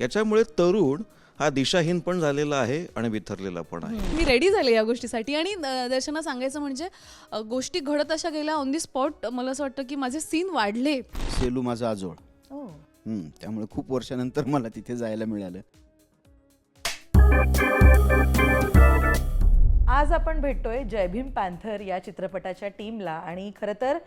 याच्यामुळे तरुण हा दिशाहीन पण झालेला आहे आणि बिथरलेला पण आहे. मी रेडी झाले या गोष्टीसाठी. आणि अ, दर्शना सांगायचं म्हणजे अ, गोष्टी घडत अशा गेल्या ऑन दी स्पॉट मला असं वाटतं की माझे सीन वाढले. सेलू माझा आजोळ. हम्म, त्यामुळे खूप वर्षानंतर मला तिथे जायला मिळालं. आज आपण भेटतोय जय भीम पॅन्थर या चित्रपटाच्या टीमला आणि खरं तर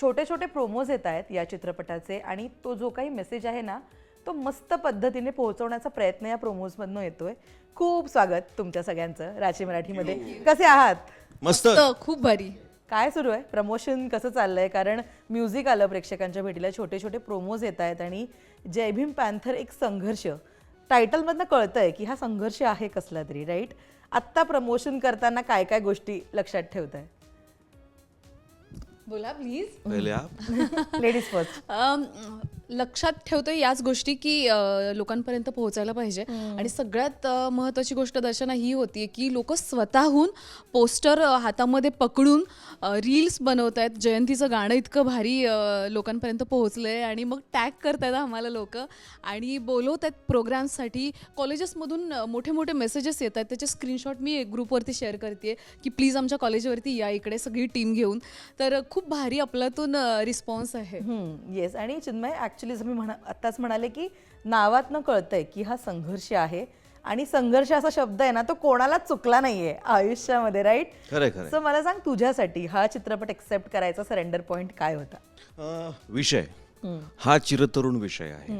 छोटे छोटे प्रोमोज येत आहेत या चित्रपटाचे. आणि तो जो काही मेसेज आहे ना तो मस्त पद्धतीने पोहोचवण्याचा प्रयत्न या प्रोमोजमधनं येतोय. खूप स्वागत तुमच्या सगळ्यांचं राशी मराठीमध्ये. कसे आहात? मस्त. खूप भारी. काय सुरू आहे? प्रमोशन कसं चाललंय? कारण म्युझिक आलं प्रेक्षकांच्या भेटीला छोटे छोटे प्रोमोज येत आहेत आणि जय भीम पॅन्थर एक संघर्ष. टायटलमधनं कळतंय की हा संघर्ष आहे कसला तरी राईट आत्ता प्रमोशन करताना काय काय गोष्टी लक्षात ठेवत आहे बोला प्लीज पहिले आप. लेडीज फर्स्ट लक्षात ठेवतोय याच गोष्टी की लोकांपर्यंत पोहोचायला पाहिजे. आणि सगळ्यात अ, महत्त्वाची गोष्ट दर्शना ही होती की लोक स्वतःहून पोस्टर हातामध्ये पकडून रील्स बनवत आहेत जयंतीचं गाणं इतकं भारी लोकांपर्यंत पोहोचलं आहे आणि मग टॅग करतायत आम्हाला लोक आणि बोलवत आहेत प्रोग्राम्ससाठी कॉलेजेसमधून मोठे मोठे मेसेजेस येत आहेत त्याचे स्क्रीनशॉट मी ग्रुपवरती शेअर करते की प्लीज आमच्या कॉलेजवरती या इकडे सगळी टीम घेऊन. तर खूप भारी आपल्यातून रिस्पॉन्स आहे. येस आणि चिन्मय ॲक्च्युली मी म्हणा आत्ताच म्हणाले की नावातनं कळतंय की हा संघर्ष आहे. आणि संघर्ष असा शब्द आहे ना तो कोणालाच चुकला नाहीये आयुष्यामध्ये राईट सो मला सांग तुझ्यासाठी हा चित्रपट एक्सेप्ट करायचा सरेंडर पॉइंट काय होता? विषय. हा चिरतरुण विषय आहे.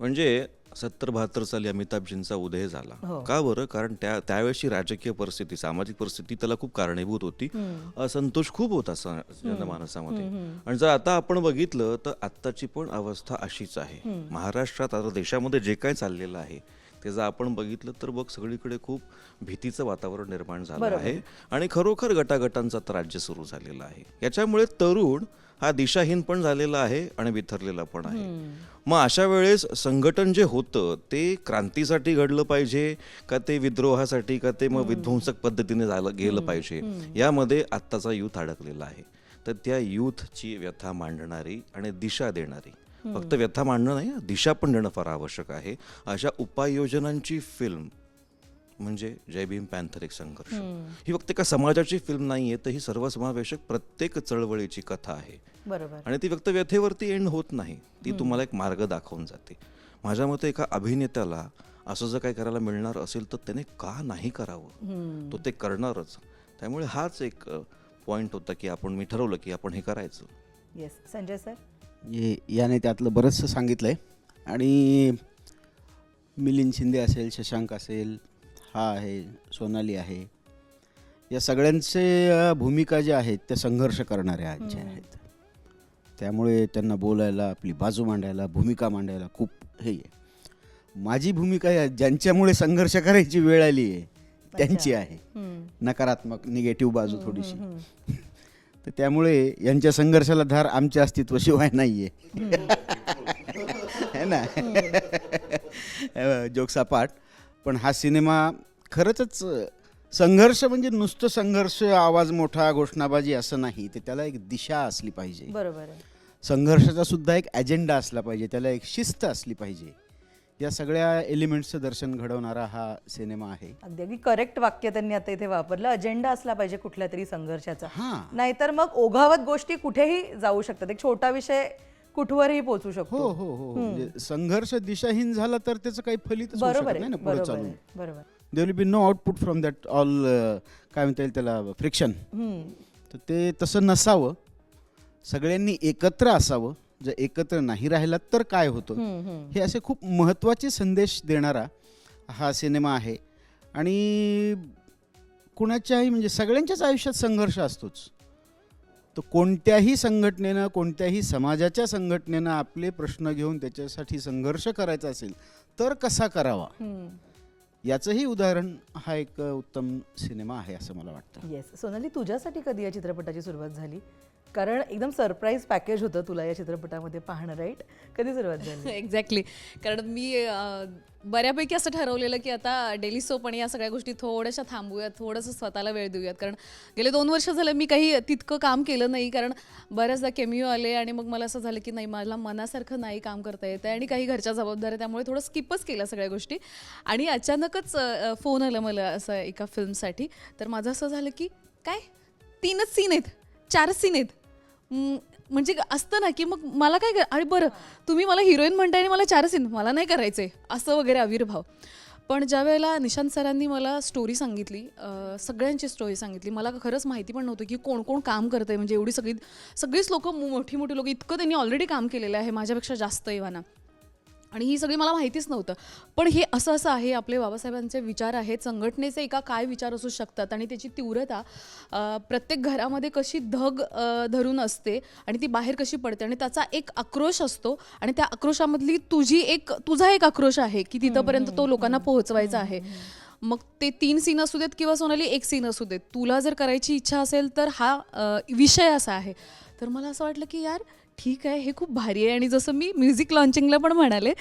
म्हणजे सत्तर बहात्तर साली अमिताभजींचा उदय झाला. का बरं? कारण त्या त्यावेळेची राजकीय परिस्थिती सामाजिक परिस्थिती त्याला खूप कारणीभूत होती. असंतोष खूप होता स- जनमानसामध्ये आणि जर आता आपण बघितलं तर आत्ताची पण अवस्था अशीच आहे. महाराष्ट्रात आता देशामध्ये जे काय चाललेलं आहे ते जर आपण बघितलं तर बघ सगळीकडे खूप भीतीचं वातावरण निर्माण झालं आहे. आणि खरोखर गटागटांचं आता राज्य सुरू झालेलं आहे. याच्यामुळे तरुण हा दिशाहीन पण झालेला आहे आणि बिथरलेला पण आहे. मग अशा वेळेस संघटन जे होतं ते क्रांतीसाठी घडलं पाहिजे का ते विद्रोहासाठी का ते मग विध्वंसक पद्धतीने झालं गेलं पाहिजे? यामध्ये आत्ताचा युथ अडकलेला आहे. तर त्या युथची व्यथा मांडणारी आणि दिशा देणारी. फक्त व्यथा मांडणं नाही दिशा पण देणं फार आवश्यक आहे. अशा उपाययोजनांची फिल्म म्हणजे जय भीम पॅन्थर एक संघर्ष. ही फक्त एका समाजाची फिल्म नाहीये तर ही सर्वसमावेशक प्रत्येक चळवळीची कथा आहे. बरोबर. आणि ती फक्त व्यथेवरती एंड होत नाही. ती तुम्हाला एक मार्ग दाखवून जाते. माझ्या मते एका अभिनेत्याला असं जर काही करायला मिळणार असेल तर त्याने का नाही करावं? तो ते करणारच. त्यामुळे हाच एक पॉइंट होता की आपण मी ठरवलं की आपण हे करायचं. येस संजय सर ये याने त्यातलं बरंचसं सांगितलं आहे आणि मिलिंद शिंदे असेल शशांक असेल हा आहे सोनाली आहे. या सगळ्यांचे भूमिका ज्या आहेत त्या संघर्ष करणाऱ्या ज्या आहेत. त्यामुळे त्यांना बोलायला आपली बाजू मांडायला भूमिका मांडायला खूप हे आहे. माझी भूमिका या ज्यांच्यामुळे संघर्ष करायची वेळ आली आहे त्यांची आहे. नकारात्मक निगेटिव्ह बाजू थोडीशी. तर त्यामुळे यांच्या संघर्षाला धार आमच्या अस्तित्वाशिवाय नाही आहे ना? जोक्स अपाट पण हा सिनेमा खरंच संघर्ष म्हणजे नुसतं संघर्ष आवाज मोठा घोषणाबाजी असं नाही. तर त्याला एक दिशा असली पाहिजे. बरोबर संघर्षाचा सुद्धा एक अजेंडा असला पाहिजे. त्याला एक शिस्त असली पाहिजे. या सगळ्या एलिमेंट्सचं दर्शन घडवणारा हा सिनेमा आहे. अगदी अगदी करेक्ट वाक्य त्यांनी आता इथे वापरलं. अजेंडा असला पाहिजे कुठल्या तरी संघर्षाचा. हां. नाहीतर मग ओघावत गोष्टी कुठेही जाऊ शकतात. एक छोटा विषय कुठवरही पोहोचू हो शकतो हो. हो म्हणजे संघर्ष दिशाहीन झाला तर त्याचं काही फलितच होऊ बरोबर नाही आहे ना पुढे बरोबर चालून. आहे बरोबर there will be no output from that all काय म्हणता येईल त्याला फ्रिक्शन हम्म. तर ते तसं नसावं. सगळ्यांनी एकत्र असावं. जर एकत्र नाही राहिलात तर काय होतं? हम्म, हम्म. हे असे खूप महत्त्वाचे संदेश देणारा हा सिनेमा आहे. आणि कुणाच्याही म्हणजे सगळ्यांच्याच आयुष्यात संघर्ष असतोच. तर कोणत्याही संघटनेनं कोणत्याही समाजाच्या संघटनेनं आपले प्रश्न घेऊन त्याच्यासाठी संघर्ष करायचा असेल तर कसा करावा. याचंही उदाहरण हा एक उत्तम सिनेमा आहे असं मला वाटतं. येस सोनाली तुझ्यासाठी कधी या चित्रपटाची सुरुवात झाली? कारण एकदम सरप्राईज पॅकेज होतं तुला या चित्रपटामध्ये पाहणं राईट कधी सुरुवात झाली? एक्झॅक्टली कारण मी बऱ्यापैकी असं ठरवलेलं की आता डेली सोप आणि या सगळ्या गोष्टी थोड्याशा थांबूयात थोडंसं स्वतःला वेळ देऊयात. कारण गेले दोन वर्ष झालं मी काही तितकं काम केलं नाही कारण बऱ्याचदा केमिओ आले आणि मग मला असं झालं की नाही मला मनासारखं नाही काम करता येतं आहे आणि काही घरच्या जबाबदाऱ्या त्यामुळे थोडं स्किपच केलं सगळ्या गोष्टी. आणि अचानकच फोन आला मला असं एका फिल्मसाठी. तर माझं असं झालं की काय? तीनच सीन आहेत. चारच सीन आहेत. म्हणजे असतं ना की मग मला काय कर- आणि बरं तुम्ही मला हिरोईन म्हणताय आणि मला चार सीन मला नाही करायचंय असं वगैरे आविर्भाव. पण ज्या वेळेला निशांत सरांनी मला स्टोरी सांगितली सगळ्यांची स्टोरी सांगितली मला खरंच माहिती पण नव्हतं की कोण कोण काम करतंय म्हणजे एवढी सगळी सगळीच लोकं मोठी मोठी लोक इतकं त्यांनी ऑलरेडी काम केलेलं आहे माझ्यापेक्षा जास्त इवाना आणि ही सगळी मला माहितीच नव्हतं. पण हे असं असं आहे आपले बाबासाहेबांचे विचार आहेत संघटनेचे एका काय विचार असू शकतात आणि त्याची तीव्रता प्रत्येक घरामध्ये कशी धग धरून असते आणि ती बाहेर कशी पडते आणि त्याचा एक आक्रोश असतो आणि त्या आक्रोशामधली तुझी एक तुझा एक आक्रोश आहे की तिथंपर्यंत तो लोकांना पोहोचवायचा आहे. मग ते तीन सीन असू देत किंवा सोनाली एक सीन असू देत तुला जर करायची इच्छा असेल तर हा विषय असा आहे. तर मला असं वाटलं की यार ठीक आहे हे खूप भारी आहे. आणि जसं मी म्युझिक लॉन्चिंगला पण म्हणाले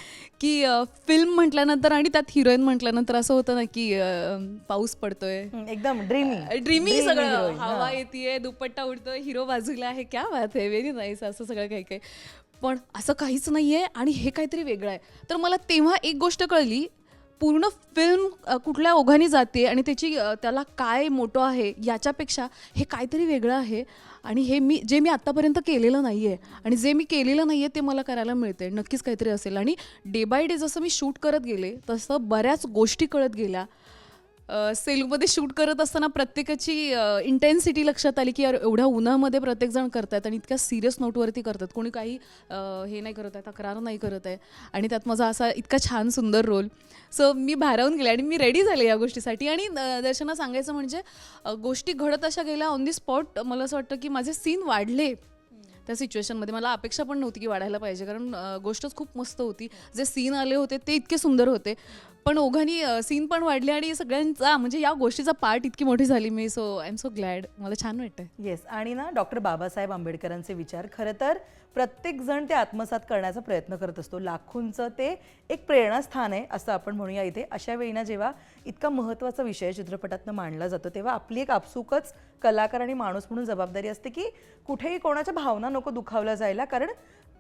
की फिल्म म्हटल्यानंतर आणि त्यात हिरोईन म्हटल्यानंतर असं होतं ना की पाऊस पडतोय. एकदम ड्रीमी ड्रीमी सगळं हवा येते दुपट्टा उडतोय हिरो बाजूला आहे क्या बात आहे व्हेरी नाईस असं सगळं काही काही. पण असं काहीच नाहीये आणि हे काहीतरी वेगळं आहे. तर मला तेव्हा एक गोष्ट कळली पूर्ण फिल्म कुठल्या ओघाने जाते आणि त्याची त्याला काय मोठं आहे याच्यापेक्षा हे काहीतरी वेगळं आहे. आणि हे मी जे मी आत्तापर्यंत केलेलं नाही आहे आणि जे मी केलेलं नाही आहे ते मला करायला मिळते नक्कीच काहीतरी असेल. आणि डे बाय डे जसं मी शूट करत गेले तसं बऱ्याच गोष्टी कळत गेल्या. सेलमध्ये शूट करत असताना प्रत्येकाची इंटेन्सिटी लक्षात आली की यार एवढ्या उन्हामध्ये प्रत्येकजण करतायत आणि इतक्या सिरियस नोटवरती करतात. कोणी काही हे नाही करत आहे तक्रार नाही करत आहे. आणि त्यात माझा असा इतका छान सुंदर रोल सो मी भारावून गेले आणि मी रेडी झाले या गोष्टीसाठी. आणि दर्शना सांगायचं म्हणजे गोष्टी घडत अशा गेल्या ऑन दी स्पॉट मला असं वाटतं की माझे सीन वाढले. त्या सिच्युएशनमध्ये मला अपेक्षा पण नव्हती की वाढायला पाहिजे. कारण गोष्टच खूप मस्त होती. जे सीन आले होते ते इतके सुंदर होते. पण ओघानी सीन पण वाढले आणि सगळ्यांचा म्हणजे या गोष्टीचा पार्ट इतकी मोठी झाली मी. So I am so glad मला छान वाटतंय. येस आणि ना डॉक्टर बाबासाहेब आंबेडकरांचे विचार खरं तर प्रत्येक जण ते आत्मसात करण्याचा प्रयत्न करत असतो. लाखोंचं ते एक प्रेरणास्थान आहे असं आपण म्हणूया इथे. अशा वेळी ना जेव्हा इतका महत्त्वाचा विषय चित्रपटातनं मांडला जातो तेव्हा आपली एक आपसुकच कलाकार आणि माणूस म्हणून जबाबदारी असते की कुठेही कोणाच्या भावना नको दुखावल्या जायला. कारण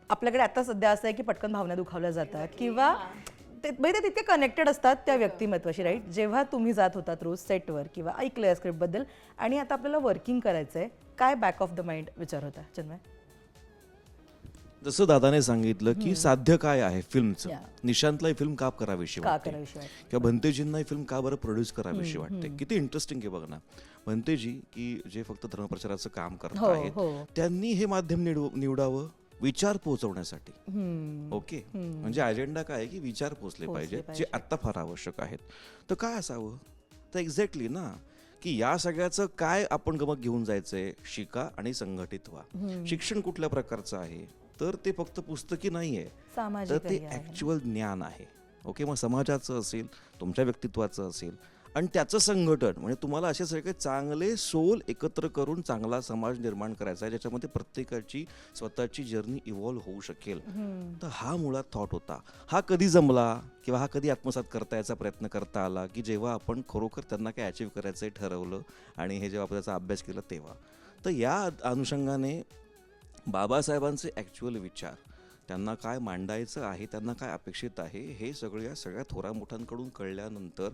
आपल्याकडे आता सध्या असं आहे की पटकन भावना दुखावल्या जातात. किंवा ते म्हणजे ते तितके कनेक्टेड असतात त्या व्यक्तिमत्वाशी राईट जेव्हा तुम्ही जात होतात रोज सेटवर किंवा ऐकलं या स्क्रिप्टबद्दल आणि आता आपल्याला वर्किंग करायचं आहे काय बॅक ऑफ द माइंड विचार होता चिन्मय? जसं दादाने सांगितलं की साध्य काय आहे फिल्मचं Yeah. निशांतला ही फिल्म का करावीशी वाटते? किंवा भंतेजींना ही फिल्म का बरं प्रोड्यूस करावीशी वाटते? किती इंटरेस्टिंग आहे बघ ना. भंतेजी की जे फक्त धर्मप्रचाराचं काम करत हो, आहेत हो. त्यांनी हे माध्यम निवड- निवडावं? विचार पोहोचवण्यासाठी. ओके? म्हणजे अजेंडा काय आहे की विचार पोचले पाहिजेत जे आत्ता फार आवश्यक आहेत. तर काय असावं? तर एक्झॅक्टली ना की या सगळ्याचं काय आपण गमत घेऊन जायचंय? शिका आणि संघटित व्हा. शिक्षण कुठल्या प्रकारचं आहे? तर ते फक्त पुस्तकी नाहीये. तर ते ऍक्च्युअल ज्ञान आहे. ओके? मग समाजाचं असेल तुमच्या व्यक्तित्वाचं असेल आणि त्याचं संघटन म्हणजे तुम्हाला असे सगळे चांगले सोल एकत्र करून चांगला समाज निर्माण करायचा आहे ज्याच्यामध्ये प्रत्येकाची स्वतःची जर्नी इव्हॉल्व्ह होऊ शकेल. तर हा मुळात थॉट होता. हा कधी जमला किंवा हा कधी आत्मसात करता याचा प्रयत्न करता आला की जेव्हा आपण खरोखर त्यांना काय अचीव करायचं आहे ठरवलं आणि हे जेव्हा आपण त्याचा अभ्यास केला तेव्हा? तर या अनुषंगाने बाबासाहेबांचे ॲक्च्युअल विचार त्यांना काय मांडायचं आहे त्यांना काय अपेक्षित आहे हे सगळं या सगळ्या थोरा मोठ्यांकडून कळल्यानंतर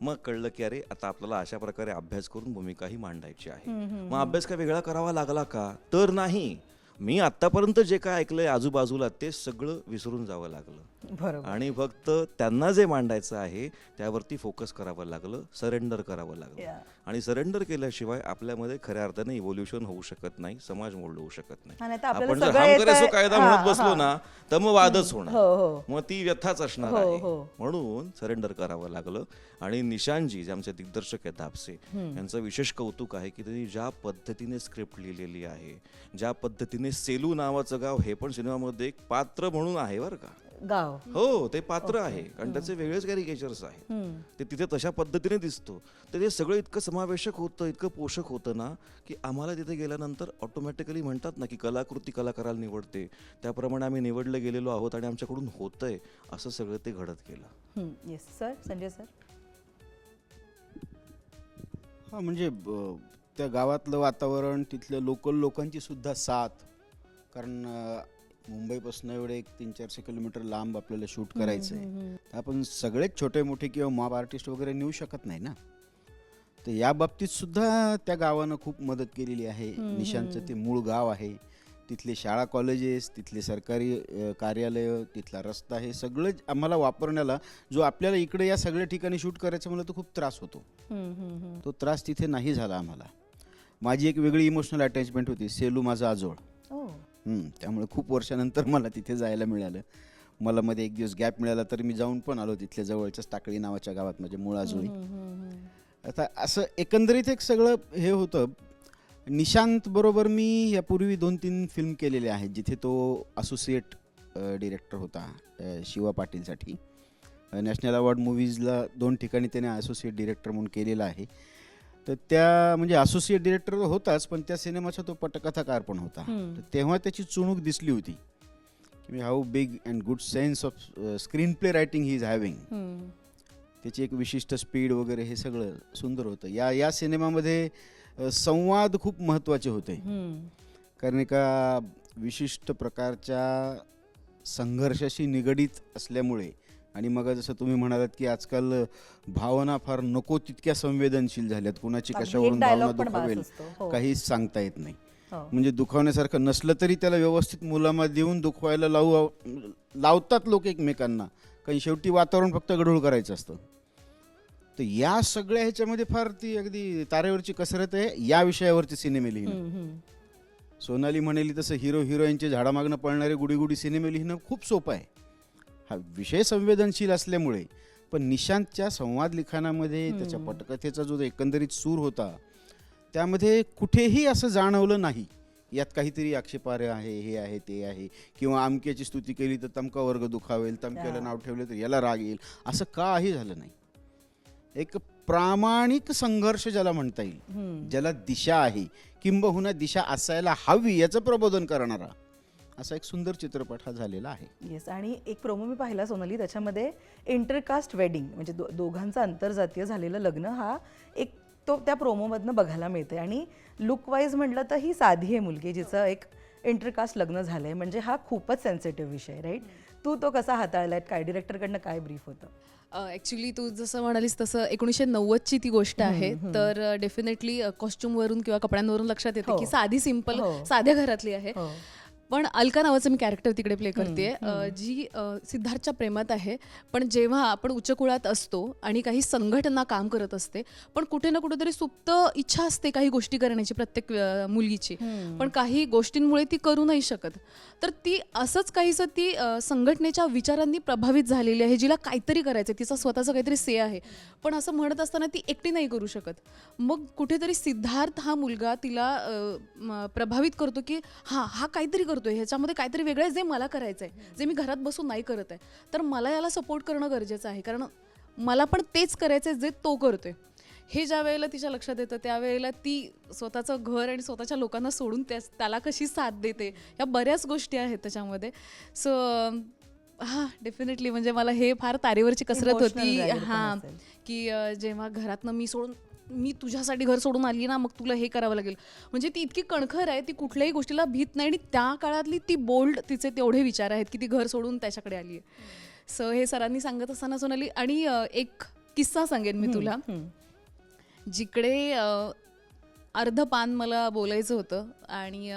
मग कळलं की अरे आता आपल्याला अशा प्रकारे अभ्यास करून भूमिकाही मांडायची आहे. मग अभ्यास काय वेगळा करावा लागला का? तर नाही. मी आतापर्यंत जे काय ऐकलंय आजूबाजूला ते सगळं विसरून जावं लागलं. बरोबर. आणि फक्त त्यांना जे मांडायचं आहे त्यावरती फोकस करावं लागलं सरेंडर करावं लागलं. आणि सरेंडर केल्याशिवाय आपल्यामध्ये खऱ्या अर्थाने इव्होल्युशन होऊ शकत नाही समाज मोल्ड होऊ शकत नाही. आपण जर सगळं हम येतंय- करे सो कायदा म्हणत बसलो. ना तर मग वादच होणार. हो हो. मग ती व्यथाच असणार हो, आहे. म्हणून सरेंडर करावं लागलं. आणि निशांजी जे आमचे दिग्दर्शक आहेत दापसे यांचं विशेष कौतुक आहे की त्यांनी ज्या पद्धतीने स्क्रिप्ट लिहिलेली आहे ज्या पद्धतीने सेलू नावाचं गाव हे पण सिनेमामध्ये एक पात्र म्हणून आहे बरं का. गाव. हो ते पात्र आहे. कारण त्याचे वेगळेच कॅरिकेचर्स आहेत. ते तिथे तशा पद्धतीने दिसतो. तर ते सगळं इतकं समावेशक होतं इतकं पोषक होतं ना की आम्हाला तिथे गेल्यानंतर ऑटोमॅटिकली म्हणतात ना की कलाकृती कलाकाराला निवडते. त्याप्रमाणे आम्ही निवडले गेलेलो आहोत आणि आमच्याकडून होतंय असं सगळं ते घडत गेलं. येस सर संजय सर हा म्हणजे त्या गावातलं वातावरण तिथल्या लोकल लोकांची सुद्धा साथ. कारण मुंबईपासून एवढे एक तीन चारशे किलोमीटर लांब आपल्याला शूट करायचं आहे तर आपण सगळेच छोटे मोठे किंवा मॉब आर्टिस्ट वगैरे नेऊ शकत नाही ना? तर या बाबतीत सुद्धा त्या गावानं खूप मदत केलेली आहे. निशांतचं ते मूळ गाव आहे. तिथले शाळा कॉलेजेस तिथले सरकारी कार्यालय तिथला रस्ता हे सगळं आम्हाला वापरण्याला जो आपल्याला इकडे या सगळ्या ठिकाणी शूट करायचं म्हणलं तर खूप त्रास होतो. तो त्रास तिथे नाही झाला आम्हाला. माझी एक वेगळी इमोशनल अटॅचमेंट होती सेलू माझा आजोळ. त्यामुळे खूप वर्षानंतर मला तिथे जायला मिळालं. मला मध्ये एक दिवस गॅप मिळाला तर मी जाऊन पण आलो तिथल्या जवळच्याच टाकळी नावाच्या गावात म्हणजे मूळ आजोळी. आता असं एकंदरीत एक सगळं हे होतं. निशांत बरोबर मी यापूर्वी दोन तीन फिल्म केलेले आहेत जिथे तो असोसिएट डिरेक्टर होता शिवा पाटीलसाठी. नॅशनल अवॉर्ड मूवीजला दोन ठिकाणी त्याने असोसिएट डिरेक्टर म्हणून केलेला आहे. तर त्या म्हणजे असोसिएट डिरेक्टर होताच पण त्या सिनेमाचा तो पटकथाकार पण होता. तर तेव्हा त्याची चुणूक दिसली होती की how big and good sense of screenplay writing he is having त्याची एक विशिष्ट स्पीड वगैरे हे सगळं सुंदर होतं. या या सिनेमामध्ये संवाद खूप महत्त्वाचे होते. कारण एका विशिष्ट प्रकारच्या संघर्षाशी निगडीत असल्यामुळे आणि मग जसं तुम्ही म्हणालात की आजकाल भावना फार नको तितक्या संवेदनशील झाल्यात कुणाची कशावरून भावना दुखावेल. हो. काहीच सांगता येत नाही हो. म्हणजे दुखावण्यासारखं नसलं तरी त्याला व्यवस्थित मुलामा देऊन दुखवायला लावू लावतात लोक एकमेकांना कारण शेवटी वातावरण फक्त गढूळ करायचं असतं तर या सगळ्या ह्याच्यामध्ये फार ती अगदी तारेवरची कसरत आहे या विषयावरती सिनेमे लिहिणं सोनाली म्हणेली तसं हिरो हिरोईनचे झाडामागणं पळणारे गुडी गुडी सिनेमे लिहिणं खूप सोपं आहे हा विषय संवेदनशील असल्यामुळे पण निशांतच्या संवाद लिखाणामध्ये त्याच्या पटकथेचा जो एकंदरीत सूर होता त्यामध्ये कुठेही असं जाणवलं नाही यात काहीतरी आक्षेपार्ह आहे हे आहे ते आहे किंवा अमक्याची स्तुती केली तर तमका वर्ग दुखावेल तमक्याला नाव ठेवलं तर याला राग येईल असं काही झालं नाही. एक प्रामाणिक संघर्ष ज्याला म्हणता येईल ज्याला दिशा आहे किंबहुना दिशा असायला हवी याचं प्रबोधन करणारा असा एक सुंदर चित्रपट हा झालेला आहे. येस आणि एक प्रोमो मी पाहिला सोनाली त्याच्यामध्ये इंटरकास्ट वेडिंग म्हणजे दो दोघांचं आंतरजातीय झालेलं लग्न हा एक तो त्या प्रोमोमधनं बघायला मिळते आणि लुक वाईज म्हटलं तर ही साधी आहे मुलगी जिचं एक इंटरकास्ट लग्न झालंय. म्हणजे हा खूपच सेन्सिटिव्ह विषय राईट तू तो कसा हाताळलाय? काय डिरेक्टरकडनं काय ब्रीफ होतं? ॲक्च्युली तू जसं म्हणालीस तसं एकोणीसशे नव्वदची ती गोष्ट आहे. तर डेफिनेटली कॉस्ट्युमवरून किंवा कपड्यांवरून लक्षात येते हो. की साधी सिंपल हो. साध्या घरातली आहे. हो. पण अलका नावाचं मी कॅरेक्टर तिकडे प्ले करते जी सिद्धार्थच्या प्रेमात आहे पण जेव्हा आपण उच्च कुळात असतो आणि काही संघटना काम करत असते पण कुठे ना कुठेतरी सुप्त इच्छा असते काही गोष्टी करण्याची प्रत्येक मुलगीची. पण काही गोष्टींमुळे ती करू नाही शकत. तर ती असंच काहीसं ती संघटनेच्या विचारांनी प्रभावित झालेली आहे जिला काहीतरी करायचं आहे तिचा स्वतःचा काहीतरी से आहे. पण असं म्हणत असताना ती एकटी नाही करू शकत. मग कुठेतरी सिद्धार्थ हा मुलगा तिला प्रभावित करतो की हा हा काहीतरी करतोय ह्याच्यामध्ये काहीतरी वेगळं जे मला करायचं आहे जे मी घरात बसून नाही करत आहे. तर मला याला सपोर्ट करणं गरजेचं आहे. कारण मला पण तेच करायचं आहे जे तो करतोय. हे ज्या वेळेला तिच्या लक्षात येतं त्यावेळेला ती स्वतःचं घर आणि स्वतःच्या लोकांना सोडून त्या त्याला कशी साथ देते या बऱ्याच गोष्टी आहेत त्याच्यामध्ये. सो हां डेफिनेटली म्हणजे मला हे फार तारेवरची कसरत होती. हां. की जेव्हा घरातनं मी सोडून मी तुझ्यासाठी घर सोडून आली ना मग तुला हे करावं लागेल. म्हणजे ती इतकी कणखर आहे ती कुठल्याही गोष्टीला भीत नाही आणि त्या काळातली ती बोल्ड तिचे तेवढे विचार आहेत की ती घर सोडून त्याच्याकडे आली आहे सो हे सरांनी सांगत असताना सोनाली आणि एक किस्सा सांगेन मी तुला. जिकडे अर्ध पान मला बोलायचं होतं आणि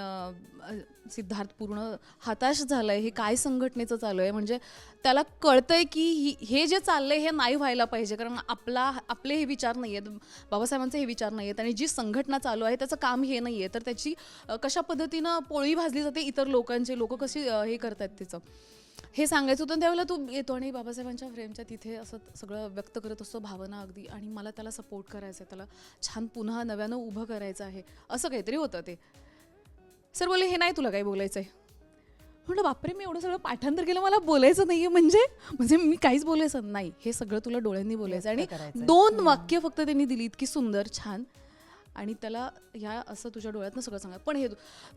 सिद्धार्थ पूर्ण हताश झालाय हे काय संघटनेचं चालू आहे म्हणजे त्याला कळतंय की ही- हे जे चाललंय हे नाही व्हायला पाहिजे. कारण आपला आपले हे विचार नाही आहेत बाबासाहेबांचे हे विचार नाही आहेत आणि जी संघटना चालू आहे त्याचं काम हे नाही आहे तर त्याची कशा पद्धतीनं पोळी भाजली जाते इतर लोकांचे? लोक कशी हे हे करतात तिचं? हे सांगायचं होतं आणि त्यावेळेला तू येतो आणि बाबासाहेबांच्या फ्रेमच्या तिथे असं सगळं व्यक्त करत असतो भावना अगदी. आणि मला त्याला सपोर्ट करायचं आहे त्याला छान पुन्हा नव्यानं उभं करायचं आहे. असं काहीतरी होतं ते. सर बोले हे नाही तुला काही बोलायचं आहे म्हणलं बापरे मी एवढं सगळं पाठांतर केलं मला बोलायचं नाहीये म्हणजे? म्हणजे मी काहीच बोलायचं नाही हे सगळं तुला डोळ्यांनी बोलायचं. आणि दोन वाक्य फक्त त्यांनी दिली इतकी सुंदर छान. आणि त्याला ह्या असं तुझ्या डोळ्यातनं सगळं सांगा. पण हे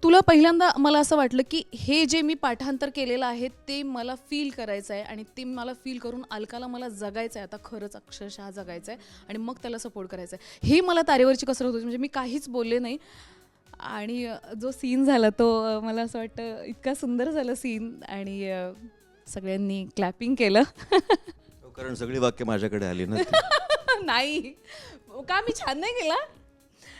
तुला पहिल्यांदा मला असं वाटलं की हे जे मी पाठांतर केलेलं आहे ते मला फील करायचं आहे आणि ते मला फील करून अलकाला मला जगायचं आहे आता खरंच अक्षरशः जगायचं आहे आणि मग त्याला सपोर्ट करायचं आहे हे मला तारेवरची कसरत होती म्हणजे मी काहीच बोलले नाही. आणि जो सीन झाला तो मला असं वाटतं इतका सुंदर झाला सीन आणि सगळ्यांनी क्लॅपिंग केलं. हो, कारण सगळी वाक्य माझ्याकडे आली ना. नाही. का मी छान नाही केला?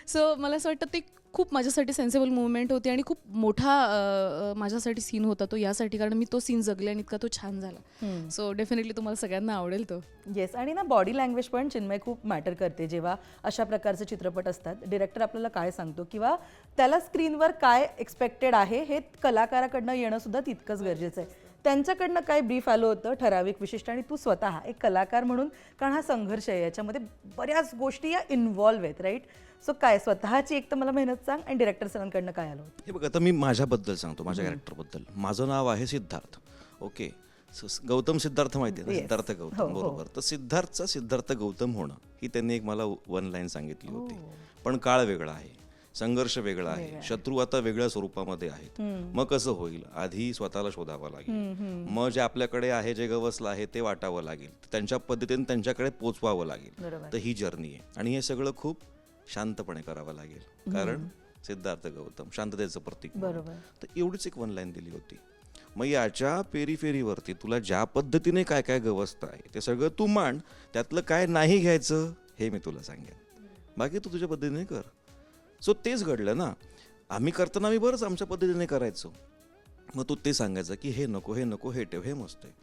सो मला असं वाटतं ते खूप माझ्यासाठी सेन्सिबल मुवमेंट होती आणि खूप मोठा माझ्यासाठी सीन होता तो यासाठी. कारण मी तो सीन जगले आणि इतका तो छान झाला. सो डेफिनेटली तुम्हाला सगळ्यांना आवडेल तो. येस आणि ना बॉडी लँग्वेज पण चिन्मय खूप मॅटर करते. जेव्हा अशा प्रकारचे चित्रपट असतात डिरेक्टर आपल्याला काय सांगतो किंवा त्याला स्क्रीनवर काय एक्सपेक्टेड आहे हे कलाकाराकडनं येणं सुद्धा तितकंच गरजेचं आहे. त्यांच्याकडनं काय ब्रीफ आलं होतं? ठराविक विशिष्ट आणि तू स्वतः एक कलाकार म्हणून कारण हा संघर्ष आहे याच्यामध्ये बऱ्याच गोष्टी या इन्व्हॉल्व्ह आहेत राईट सो काय स्वतःची एक तर मला मेहनत सांग आणि डिरेक्टर सरांकडनं काय आलं होतं? हे बघ आता मी माझ्याबद्दल सांगतो माझ्या कॅरेक्टरबद्दल माझं नाव आहे सिद्धार्थ. ओके गौतम सिद्धार्थ माहिती आहे ना? सिद्धार्थ गौतम बरोबर. तर सिद्धार्थचा सिद्धार्थ गौतम होणं ही त्यांनी एक मला वन लाईन सांगितली होती. पण काळ वेगळा आहे. संघर्ष वेगळा आहे. शत्रू आता वेगळ्या स्वरूपामध्ये आहेत. मग कसं होईल? आधी स्वतःला शोधावं लागेल. मग जे आपल्याकडे आहे जे गवसलं आहे ते वाटावं लागेल. त्यांच्या पद्धतीने त्यांच्याकडे पोचवावं लागेल. तर ही जर्नी आहे. आणि हे सगळं खूप शांतपणे करावं लागेल. कारण सिद्धार्थ गौतम शांततेचं प्रतीक. बरोबर. तर एवढीच एक वन लाईन दिली होती. मग याच्या पेरीफेरीवरती तुला ज्या पद्धतीने काय काय गवसतं आहे ते सगळं तू मांड. त्यातलं काय नाही घ्यायचं हे मी तुला सांगेन. बाकी तू तुझ्या पद्धतीने कर. सो तेच घडलं ना. आम्ही करताना आम्ही बरंच आमच्या पद्धतीने करायचो. मग तू ते सांगायचं की हे नको हे नको हे ठेव हे मस्त आहे.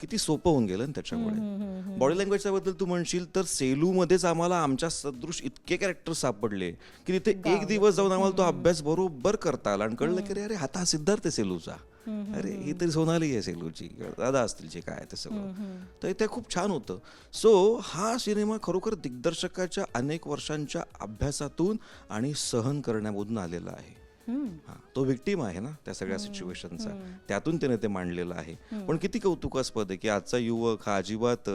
किती सोपं होऊन गेलं ना त्याच्यामुळे. बॉडी लँग्वेजच्या बद्दल तू म्हणशील तर सेलूमध्येच आम्हाला आमच्या सदृश इतके कॅरेक्टर सापडले की तिथे एक दिवस जाऊन आम्हाला तो अभ्यास बरोबर करता आला आणि कळलं की अरे आता हा सिद्धार्थ सेलूचा. अरे ही तरी सोनाली आहे सेलूची दादा असतील जे काय ते सगळं. तर ते खूप छान होतं. सो हा सिनेमा खरोखर दिग्दर्शकाच्या अनेक वर्षांच्या अभ्यासातून आणि सहन करण्यामधून आलेला आहे. हा तो विक्टीम आहे ना त्या सगळ्या सिच्युएशनचा त्यातून त्याने ते मांडलेलं आहे. पण किती कौतुकास्पद आहे की आजचा युवक हा अजिबात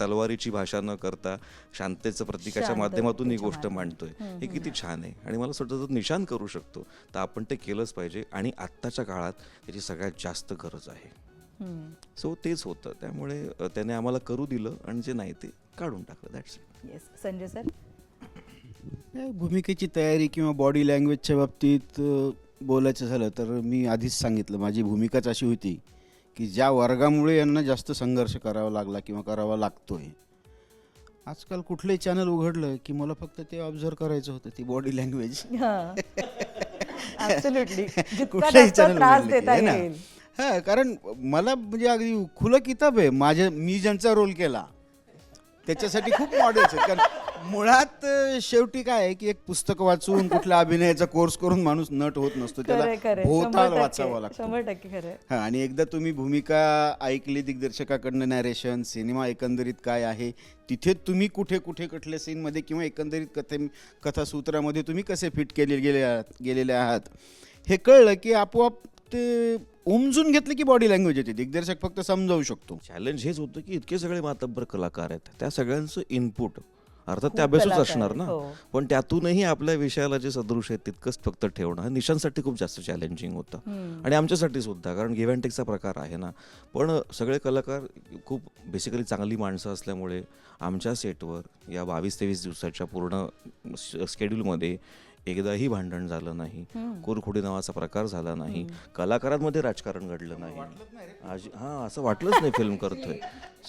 तलवारीची भाषा न करता शांततेचं प्रतीकाच्या माध्यमातून ही गोष्ट मांडतोय. हे किती छान आहे. आणि मला जर निशान करू शकतो. तर आपण ते केलंच पाहिजे आणि आत्ताच्या काळात त्याची सगळ्यात जास्त गरज आहे. सो तेच होतं. त्यामुळे त्याने आम्हाला करू दिलं आणि जे नाही ते काढून टाकलं. That's yes Sanjay sir? भूमिकेची तयारी किंवा बॉडी लँग्वेजच्या बाबतीत बोलायचं झालं तर मी आधीच सांगितलं माझी भूमिकाच अशी होती की ज्या वर्गामुळे यांना जास्त संघर्ष करावा लागला किंवा करावा लागतोय. आजकाल कुठलंही चॅनल उघडलं की मला फक्त ते ऑब्झर्व करायचं होतं ती बॉडी लँग्वेज कुठलंही है? येईल. हा कारण मला म्हणजे अगदी खुलं किताब आहे. माझ्या मी ज्यांचा रोल केला त्याच्यासाठी खूप मॉडेल्स आहेत. कारण मुळात अं, शेवटी काय आहे की एक पुस्तक वाचून कुठल्या अभिनयाचा कोर्स करून माणूस नट होत नसतो. त्याला भोवताल शंभर वाचावा टक्के लागतो. शंभर टक्के खरंय हा आणि एकदा तुम्ही भूमिका ऐकली दिग्दर्शकाकडनं नॅरेशन सिनेमा एकंदरीत काय आहे तिथे तुम्ही कुठे कुठे कुठल्या सीनमध्ये किंवा एकंदरीत कथे कथासूत्रामध्ये तुम्ही कसे फिट केले गेले आहात गेलेले आहात हे कळलं की आपोआप ते उमजून घेतलं की बॉडी लँग्वेज येते. दिग्दर्शक फक्त समजावू शकतो. चॅलेंज हेच होतं की इतके सगळे मातब्बर कलाकार आहेत. त्या सगळ्यांचं इनपुट अर्थात ते अभ्यासच असणार ना. हो. पण त्यातूनही आपल्या विषयाला जे सदृश आहे तितकंच फक्त ठेवणं हे निशांसाठी खूप जास्त चॅलेंजिंग होतं. आणि आमच्यासाठी सुद्धा कारण गिव्ह अँड टेकचा प्रकार आहे ना. पण सगळे कलाकार खूप बेसिकली चांगली माणसं असल्यामुळे आमच्या सेटवर या बावीस तेवीस दिवसाच्या पूर्ण स्केड्यूलमध्ये एकदाही भांडण झालं नाही. कुरखुडी नावाचा प्रकार झाला नाही. कलाकारांमध्ये राजकारण घडलं नाही. आज हां असं वाटलंच नाही फिल्म करतोय.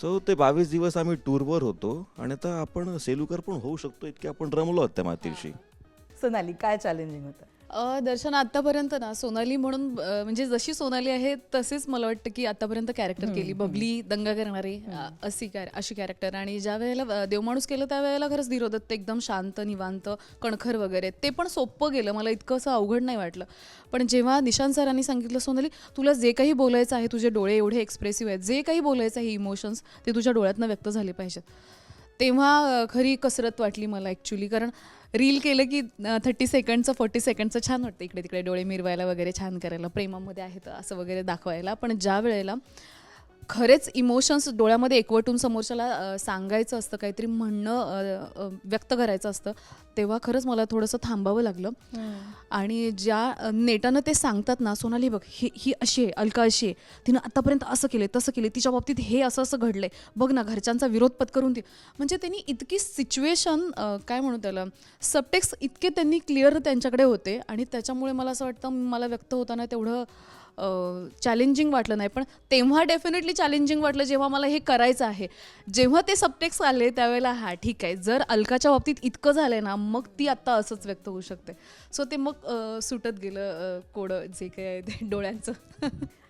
सो ते बावीस दिवस आम्ही टूरवर होतो आणि आता आपण सेलुकर पण होऊ शकतो इतके आपण रमलो आहोत त्या मातीशी सोनाली काय चॅलेंजिंग होतं? दर्शन आतापर्यंत ना सोनाली म्हणून म्हणजे जशी सोनाली आहे तसेच मला वाटतं की आतापर्यंत कॅरेक्टर केली. बबली दंगा करणारी अशी कॅर अशी कॅरेक्टर आणि ज्या वेळेला देवमाणूस केलं त्यावेळेला खरंच धीरोदत्त एकदम शांत निवांत कणखर वगैरे. ते पण सोपं गेलं. मला इतकं असं अवघड नाही वाटलं. पण जेव्हा निशांत सरांनी सांगितलं सोनाली तुला जे काही बोलायचं आहे तुझे डोळे एवढे एक्सप्रेसिव्ह आहेत. जे काही बोलायचं आहे इमोशन्स ते तुझ्या डोळ्यातनं व्यक्त झाले पाहिजेत. तेव्हा खरी कसरत वाटली मला ॲक्च्युली कारण रील केलं की थर्टी सेकंडचं फोर्टी सेकंडचं छान वाटतं. इकडे तिकडे डोळे मिरवायला वगैरे छान करायला. प्रेमामध्ये आहे तर असं वगैरे दाखवायला. पण ज्या वेळेला खरेच इमोशन्स डोळ्यामध्ये एकवटून समोरच्याला सांगायचं असतं काहीतरी म्हणणं व्यक्त करायचं असतं तेव्हा खरंच मला थोडंसं थांबावं लागलं. आणि ज्या नेटानं ते सांगतात ना सोनाली बघ ही ही अशी आहे अलका अशी आहे तिनं आतापर्यंत असं केलं तसं केलं तिच्या बाबतीत हे असं असं घडलंय. बघ ना घरच्यांचा विरोध पत्करून ती म्हणजे त्यांनी इतकी सिच्युएशन काय म्हणू त्याला सबटेक्स इतके त्यांनी क्लिअर त्यांच्याकडे होते. आणि त्याच्यामुळे मला असं वाटतं मला व्यक्त होताना तेवढं चॅलेंजिंग वाटलं नाही. पण तेव्हा डेफिनेटली चॅलेंजिंग वाटलं जेव्हा मला हे करायचं आहे. जेव्हा ते सबटेक्स आले त्यावेळेला हा ठीक आहे. जर अलकाच्या बाबतीत इतकं झालंय ना मग ती आत्ता असंच व्यक्त होऊ शकते. सो ते मग सुटत गेलं कोडं जे काही आहे ते डोळ्यांचं.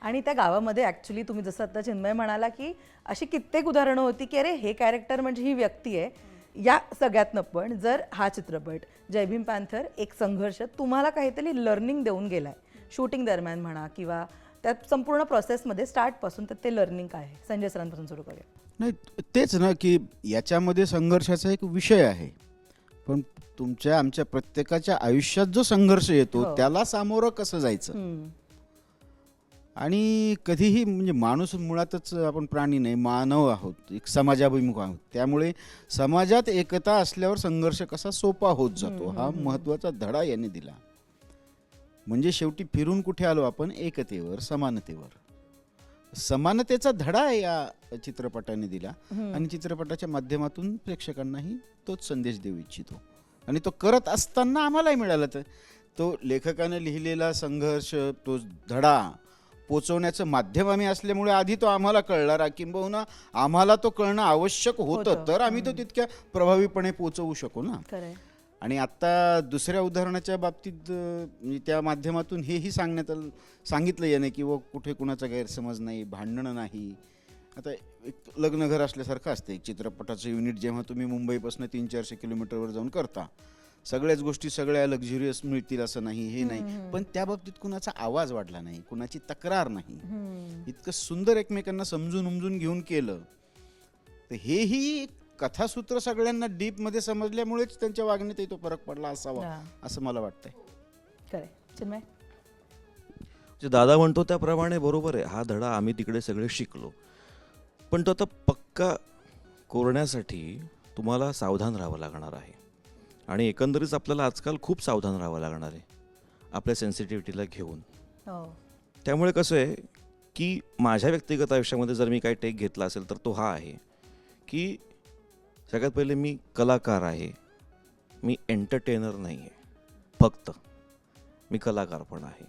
आणि त्या गावामध्ये ॲक्च्युली तुम्ही जसं आता चिन्मय म्हणाला की अशी कित्येक उदाहरणं होती की अरे हे कॅरेक्टर म्हणजे ही व्यक्ती आहे. या सगळ्यातनं पण जर हा चित्रपट जय भीम पॅन्थर एक संघर्ष तुम्हाला काहीतरी लर्निंग देऊन गेलाय. शूटिंग दरम्यान म्हणा किंवा त्या संपूर्ण प्रोसेसमध्ये स्टार्टपासून तर ते लर्निंग काय आहे? संजय सरांपासून सुरू करूया. नाही तेच ना की याच्यामध्ये संघर्षाचा एक विषय आहे. पण तुमच्या आमच्या प्रत्येकाच्या आयुष्यात जो संघर्ष येतो हो. त्याला सामोरं कसं जायचं? हम्म. आणि कधीही म्हणजे माणूस मुळातच आपण प्राणी नाही मानव आहोत एक समाजाभिमुख आहोत. त्यामुळे समाजात एकता असल्यावर संघर्ष कसा सोपा होत जातो? हा महत्त्वाचा धडा याने दिला. म्हणजे शेवटी फिरून कुठे आलो आपण? एकतेवर समानतेवर. समानतेचा धडा या चित्रपटाने दिला. आणि चित्रपटाच्या माध्यमातून प्रेक्षकांनाही तोच संदेश देऊ इच्छितो. आणि तो करत असताना आम्हालाही मिळाला तर. तो लेखकानं लिहिलेला संघर्ष तो धडा पोचवण्याचं माध्यम आम्ही असल्यामुळे आधी तो आम्हाला कळला. किंबहुना आम्हाला तो कळणं आवश्यक होतं. तर आम्ही तो तितक्या प्रभावीपणे पोचवू शकू ना? आणि आत्ता दुसऱ्या उदाहरणाच्या बाबतीत म्हणजे त्या माध्यमातून हेही सांगण्यात आलं सांगितलं याने की व कुठे कुणाचा गैरसमज नाही भांडणं नाही. आता एक लग्नघर असल्यासारखं असतं. एक चित्रपटाचं युनिट जेव्हा तुम्ही मुंबईपासून तीन चारशे किलोमीटरवर जाऊन करता सगळ्याच गोष्टी सगळ्या लक्झुरियस मिळतील असं नाही हे नाही. पण त्या बाबतीत कुणाचा आवाज वाढला नाही कुणाची तक्रार नाही. इतकं सुंदर एकमेकांना समजून उमजून घेऊन केलं. तर हेही कथासूत्र सगळ्यांना डीपमध्ये समजल्यामुळेच त्यांच्या वागण्यातही तो फरक पडला असावा हा. असं मला वाटतंय. खरंय. चिन्मय? जे दादा म्हणतो त्याप्रमाणे बरोबर आहे. हा धडा आम्ही तिकडे सगळे शिकलो. पण तो आता पक्का कोरण्यासाठी तुम्हाला सावधान राहावं लागणार आहे. आणि एकंदरीत आपल्याला आजकाल खूप सावधान राहावं लागणार आहे आपल्या सेन्सिटिव्हिटीला घेऊन. हो. त्यामुळे कसं आहे की माझ्या व्यक्तिगत आयुष्यामध्ये जर मी काही टेक घेतला असेल तर तो हा आहे की सगळ्यात पहिले मी कलाकार आहे. मी एंटरटेनर नाही आहे फक्त मी कलाकार पण आहे.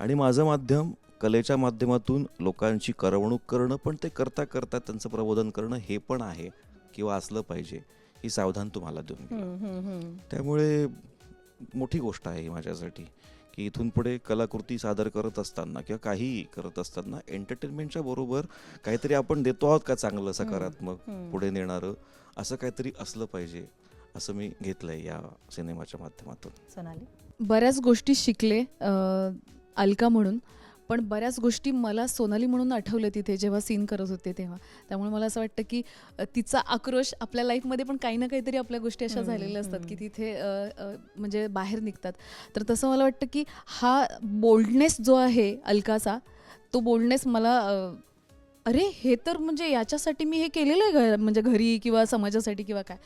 आणि माझं माध्यम कलेच्या माध्यमातून लोकांची करवणूक करणं पण ते करता करता त्यांचं प्रबोधन करणं हे पण आहे किंवा असलं पाहिजे ही सावधान तुम्हाला देऊन. त्यामुळे मोठी गोष्ट आहे ही माझ्यासाठी की इथून पुढे कलाकृती सादर करत असताना किंवा काहीही करत असताना एंटरटेनमेंटच्या बरोबर काहीतरी आपण देतो आहोत का चांगलं सकारात्मक पुढे नेणारं? असं काहीतरी असलं पाहिजे असं मी घेतलंय या सिनेमाच्या माध्यमातून. सोनाली? बऱ्याच गोष्टी शिकले अ, अलका म्हणून पण बऱ्याच गोष्टी मला सोनाली म्हणून आठवल्या तिथे जेव्हा सीन करत होते तेव्हा. त्यामुळे मला असं वाटतं की अ, तिचा आक्रोश आपल्या लाईफमध्ये पण काही ना काहीतरी आपल्या गोष्टी अशा झालेल्या असतात की तिथे अ, अ, म्हणजे बाहेर निघतात. तर तसं मला वाटतं की हा बोल्डनेस जो आहे अलकाचा तो बोल्डनेस मला अ, अरे हे तर म्हणजे याच्यासाठी मी हे केलेलं आहे घर म्हणजे घरी किंवा समाजासाठी किंवा काय.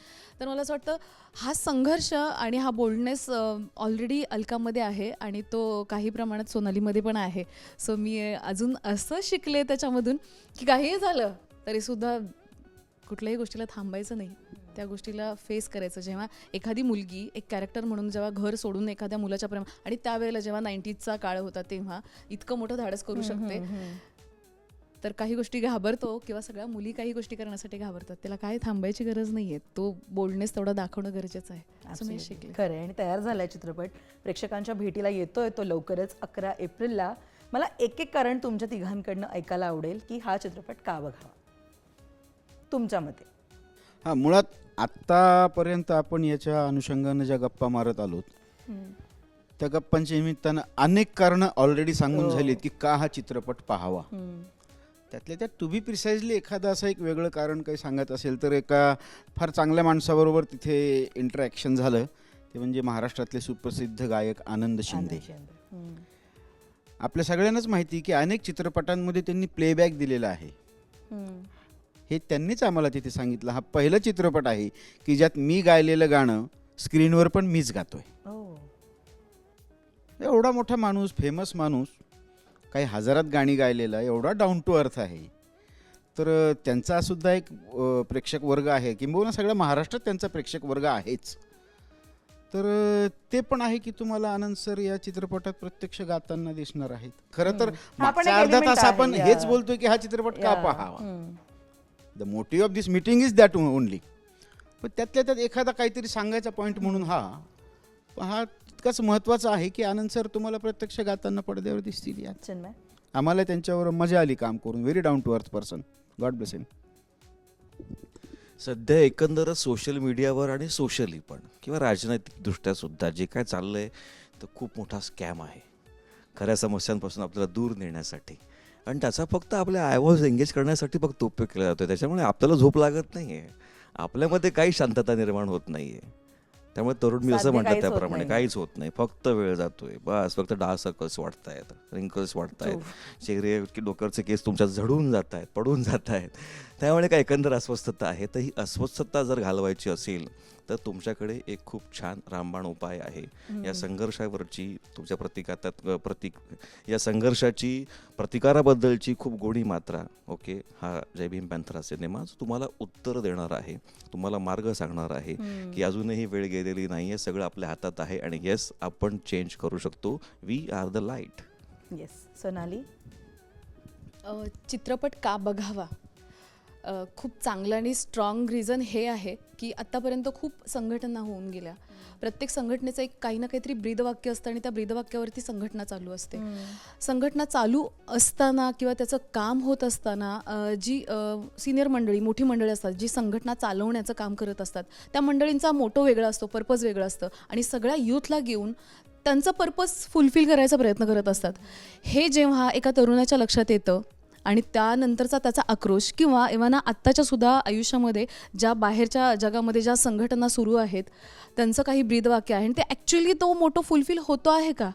तर मला असं वाटतं हा संघर्ष आणि हा बोल्डनेस ऑलरेडी अलकामध्ये आहे आणि तो काही प्रमाणात सोनालीमध्ये पण आहे. सो मी अजून असं शिकले त्याच्यामधून की काहीही झालं तरीसुद्धा कुठल्याही गोष्टीला थांबायचं नाही. त्या गोष्टीला फेस करायचं. जेव्हा एखादी मुलगी एक कॅरेक्टर म्हणून जेव्हा घर सोडून एखाद्या मुलाच्या प्रेम आणि त्यावेळेला जेव्हा नाईन्टीजचा काळ होता तेव्हा इतकं मोठं धाडस करू शकते. तर काही गोष्टी घाबरतो किंवा सगळ्या मुली काही गोष्टी करण्यासाठी घाबरतात. त्याला काय थांबायची गरज नाहीये. तो बोल्डनेस तेवढा दाखवणं गरजेचं आहे. असं मी शिकले. खरं आणि तयार झालाय चित्रपट. प्रेक्षकांच्या भेटीला येतोय तो लवकरच अकरा एप्रिलला. मला एक एक कारण तुमच्या तिघांकडनं ऐकायला आवडेल की हा चित्रपट का बघावा? तुमच्या मते. हा मुळात आत्तापर्यंत आपण याच्या अनुषंगानं ज्या गप्पा मारत आलोत त्या गप्पांच्या निमित्तानं अनेक कारणं ऑलरेडी सांगून हो. झालीत की का हा चित्रपट पाहावा. त्यातल्या त्यात टू बी प्रिसाइजली एखादं असं एक वेगळं कारण काही सांगत असेल तर एका फार चांगल्या माणसाबरोबर तिथे इंटरॅक्शन झालं ते म्हणजे महाराष्ट्रातले सुप्रसिद्ध गायक आनंद शिंदे. आपल्या सगळ्यांनाच माहिती की अनेक चित्रपटांमध्ये त्यांनी प्लेबॅक दिलेला आहे. हे त्यांनीच आम्हाला तिथे सांगितलं हा पहिला चित्रपट आहे की ज्यात मी गायलेलं गाणं स्क्रीनवर पण मीच गातोय ओ. एवढा मोठा माणूस फेमस माणूस काही हजारात गाणी गायलेला एवढा डाऊन टू अर्थ आहे. तर त्यांचा सुद्धा एक प्रेक्षक वर्ग आहे. किंबहुना सगळ्या महाराष्ट्रात त्यांचा प्रेक्षक वर्ग आहेच. तर ते पण आहे की तुम्हाला आनंद सर या चित्रपटात प्रत्यक्ष गाताना दिसणार आहेत. खरं तर मागचा अर्धा तास आहे, आपण. हेच बोलतोय की हा चित्रपट का. पाहावा. The motive of this meeting is that only पण त्यातल्या त्यात एखादा काहीतरी सांगायचा पॉईंट म्हणून हा हा तितकाच महत्त्वाचा आहे की आनंद सर तुम्हाला प्रत्यक्ष गाताना पडद्यावर दिसतील यात. चिन्मय आम्हाला त्यांच्यावर मजा आली काम करून. Very down to earth person god bless him सध्या एकंदरच सोशल मीडियावर आणि सोशली पण किंवा राजनैतिकदृष्ट्या सुद्धा जे काय चाललंय तर खूप मोठा स्कॅम आहे. खऱ्या समस्यांपासून आपल्याला दूर नेण्यासाठी. आणि त्याचा फक्त आपल्या आयवॉज एंगेज करण्यासाठी फक्त उपयोग केला जातो त्याच्यामुळे आपल्याला झोप लागत नाही आहे आपल्यामध्ये काही शांतता निर्माण होत नाही आहे त्यामुळे तरुण मी असं म्हणतात त्याप्रमाणे. काहीच होत नाही. फक्त वेळ जातोय. बस फक्त डार्क सर्कल्स वाढतायत रिंकल्स वाढतायत. चेहरे की डोक्यावरचे केस तुमच्या झडून जात आहेत पडून जात आहेत त्यामुळे काय एकंदर अस्वस्थता आहे. तर ही अस्वस्थता जर घालवायची असेल तर तुमच्याकडे एक खूप छान रामबाण उपाय आहे. या संघर्षावरची तुमच्या प्रतिकातात प्रतीक या संघर्षाची प्रतिकाराबद्दलची खूप गोडी मात्रा ओके हा जय भीम पॅन्थरा सिनेमा तुम्हाला उत्तर देणार आहे तुम्हाला मार्ग सांगणार आहे की अजूनही वेळ गेलेली नाही आहे सगळं आपल्या हातात आहे आणि येस आपण चेंज करू शकतो. We are the light yes Sonali? चित्रपट का बघावा? खूप चांगलं आणि स्ट्रॉंग रिझन हे आहे की आत्तापर्यंत खूप संघटना होऊन गेल्या. प्रत्येक संघटनेचं एक काही ना काहीतरी ब्रीदवाक्य असतं आणि त्या ब्रीदवाक्यावरती संघटना चालू असते. संघटना चालू असताना किंवा त्याचं काम होत असताना जी सिनियर मंडळी मोठी मंडळी असतात जी संघटना चालवण्याचं काम करत असतात त्या मंडळींचा मोटो वेगळा असतो पर्पज वेगळं असतं आणि सगळ्या युथला घेऊन त्यांचं पर्पज फुलफिल करायचा प्रयत्न करत असतात. हे जेव्हा एका तरुणाच्या लक्षात येतं आणि त्यानंतरचा त्याचा आक्रोश किंवा एव्हाना आत्ताच्या सुद्धा आयुष्यामध्ये ज्या बाहेरच्या जगामध्ये ज्या संघटना सुरू आहेत त्यांचं काही ब्रीदवाक्य आहे आणि ते ॲक्च्युली तो मोठं फुलफिल होतो आहे का?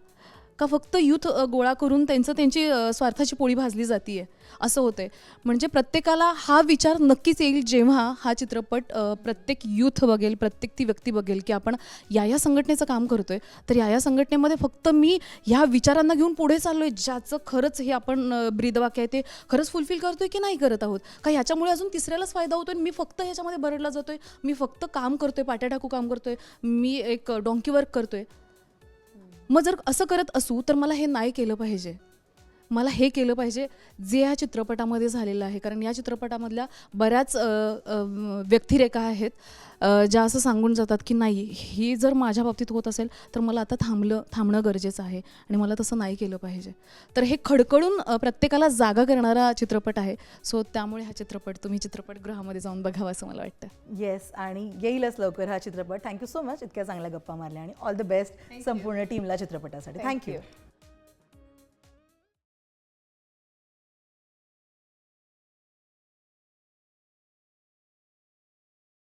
का फक्त युथ गोळा करून त्यांचं त्यांची स्वार्थाची पोळी भाजली जातीये असं होतंय. म्हणजे प्रत्येकाला हा विचार नक्कीच येईल जेव्हा हा चित्रपट प्रत्येक युथ बघेल प्रत्येक ती व्यक्ती बघेल की आपण या या संघटनेचं काम करतोय. तर या या संघटनेमध्ये फक्त मी ह्या विचारांना घेऊन पुढे चाललोय ज्याचं खरंच हे आपण ब्रीदवाक्य आहे ते खरंच फुलफिल करतोय की नाही करत आहोत? का ह्याच्यामुळे अजून तिसऱ्यालाच फायदा होतोय आणि मी फक्त ह्याच्यामध्ये बरडला जातोय? मी फक्त काम करतोय पाट्या टाकू काम करतोय मी एक डॉंकी वर्क करतोय. मग जर असं करत असू तर मला हे नाही केलं पाहिजे. मला हे केलं पाहिजे जे या चित्रपटामध्ये झालेलं आहे. कारण या चित्रपटामधल्या बऱ्याच व्यक्तिरेखा आहेत ज्या असं सांगून जातात की नाही ही जर माझ्या बाबतीत होत असेल तर मला आता थांबलं थांबणं गरजेचं आहे आणि मला तसं नाही केलं पाहिजे. तर हे खडखडून अ, प्रत्येकाला जागा करणारा चित्रपट आहे. सो त्यामुळे हा चित्रपट तुम्ही चित्रपटगृहामध्ये जाऊन बघावा असं मला वाटतं. येस आणि येईलच लवकर हा चित्रपट. थँक्यू सो मच इतक्या चांगल्या गप्पा मारल्या आणि ऑल द बेस्ट संपूर्ण टीमला चित्रपटासाठी. थँक्यू